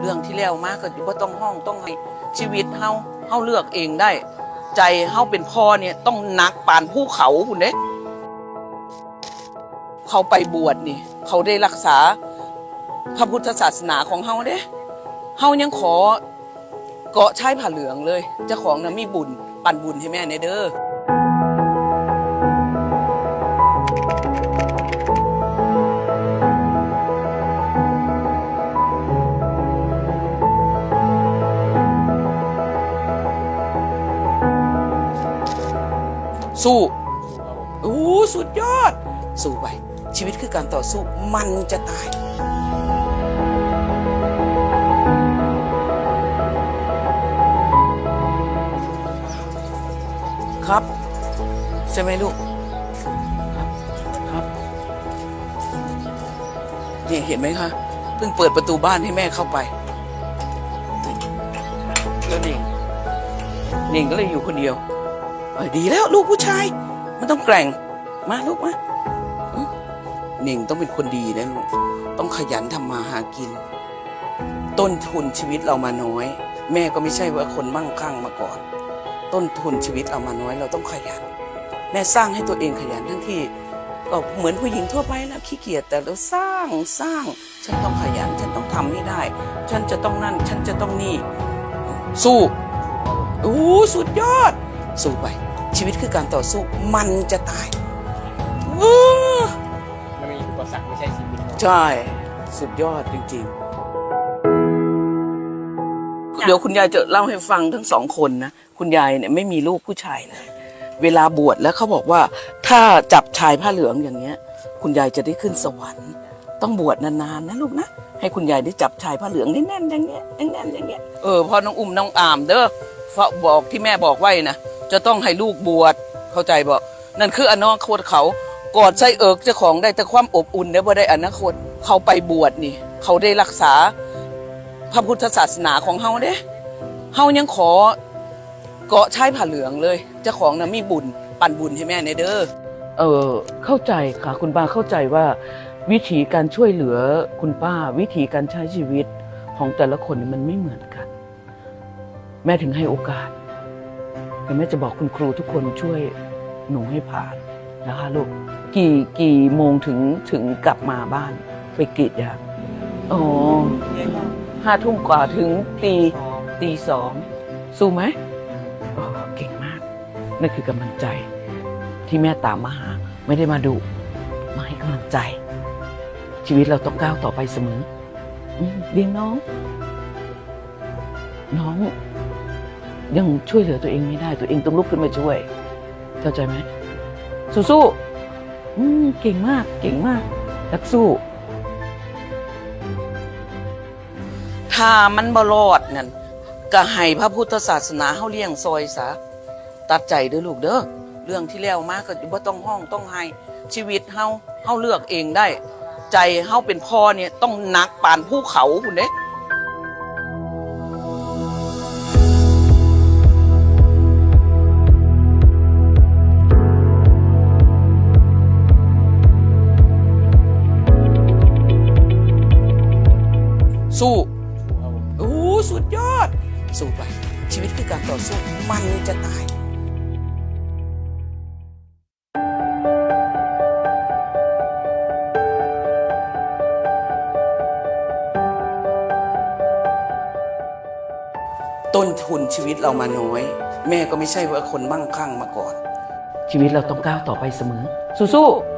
เรื่องที่แล้วมากก็บ่าต้องห้องต้องให้ชีวิตเฮาเฮาเลือกเองได้ ใจเฮาเป็นพ่อเนี่ยต้องนักปานภูเขาพุ่นเด้เขาไปบวชนี่ เขาได้รักษาพระพุทธศาสนาของเฮาเด้เฮายังขอเกาะชายผ้าเหลืองเลยเจ้าของนะมีบุญ ปั่นบุญให้แม่ในเด้อ สู้โอ้สุดยอด สู้ไป ชีวิตคือการต่อสู้มันจะตายครับ ใช่ไหมลูกครับครับนี่เห็นไหมคะเพิ่งเปิดประตูบ้านให้แม่เข้าไปแล้วนิ่งนิ่งก็เลยอยู่คนเดียว เออดีแล้วลูกผู้ชาย มันต้องแกร่ง มาลูกมาหนิ่งต้องเป็นคนดีนะลูก ต้องขยันทำมาหากิน ต้นทุนชีวิตเรามาน้อย แม่ก็ไม่ใช่ว่าคนมั่งคั่งมาก่อน ต้นทุนชีวิตเรามาน้อย เราต้องขยัน แม่สร้างให้ตัวเองขยันทั้งที่ก็เหมือนผู้หญิงทั่วไปนะขี้เกียจแต่เราสร้างสร้าง ฉันต้องขยัน ฉันต้องทำให้ได้ ฉันจะต้องนั่น ฉันจะต้องนี่ สู้โอ้สุดยอด สู้ไป ชีวิตคือการต่อสู้มันจะตายอื้อมันมีอุปสรรคไม่ใช่ชีวิตใช่ สุดยอดจริงๆ เดี๋ยวคุณยายจะเล่าให้ฟังทั้งสองคนนะ คุณยายเนี่ยไม่มีลูกผู้ชายเลย เวลาบวชแล้วเขาบอกว่า ถ้าจับชายผ้าเหลืองอย่างเงี้ย คุณยายจะได้ขึ้นสวรรค์ ต้องบวชนานๆนะลูกนะให้คุณยายได้จับชายผ้าเหลืองแน่นๆอย่างเงี้ยแน่นๆอย่างเงี้ยเออพอน้องอุ้มน้องอามเด้อฝากบอกที่แม่บอกไว้นะ จะต้องให้ลูกบวชเข้าใจบอกนั่นคืออนาคตเขากอดไส้เอิกเจ้าของได้แต่ความอบอุ่นได้บ่ได้อนาคตเขาไปบวชนี่ เขาได้รักษาพระพุทธศาสนาของเฮาเด้เฮายังขอเกาะชายผ้าเหลืองเลยเจ้าของน่ะมีบุญปั่นบุญให้แม่ในเด้อเออเข้าใจค่ะ คุณป้าเข้าใจว่า วิธีการช่วยเหลือคุณป้า วิธีการใช้ชีวิตของแต่ละคนมันไม่เหมือนกัน แม่ถึงให้โอกาส แต่แม่จะบอกคุณครูทุกคนช่วยหนูให้ผ่านนะคะลูกกี่กี่โมงถึงถึงกลับมาบ้านไปกรีดยางอ๋อห้าทุ่มกว่าถึงตีตีสองสู้ไหมอ๋อเก่งมาก นั่นคือกำลังใจ ที่แม่ตามมาหา ไม่ได้มาดุมาให้กำลังใจ ชีวิตเราต้องก้าวต่อไปเสมออืมเลี้ยงน้อง น้อง ยังช่วยเหลือตัวเองไม่ได้ ตัวเองต้องลุกขึ้นมาช่วย เข้าใจไหมสู้ๆอืมเก่งมาก เก่งมากนักสู้ถ้ามันบรอดนั่นก็ให้พระพุทธศาสนาเฮาเลี้ยงซอยซะตัดใจเด้อลูกเด้อเรื่องที่แล้วมาก็บ่ต้องห้องต้องให้ชีวิตเฮาเฮาเลือกเองได้ ใจเฮาเป็นพ่อเนี่ยต้องหนักปานภูเขาพุ่นเด้ สู้ครับผมโอ้สุดยอด สู้ไป ชีวิตคือการต่อสู้มันจะตายต้นทุนชีวิตเรามาน้อย แม่ก็ไม่ใช่ว่าคนมั่งคั่งมาก่อน ชีวิตเราต้องก้าวต่อไปเสมอ สู้ๆ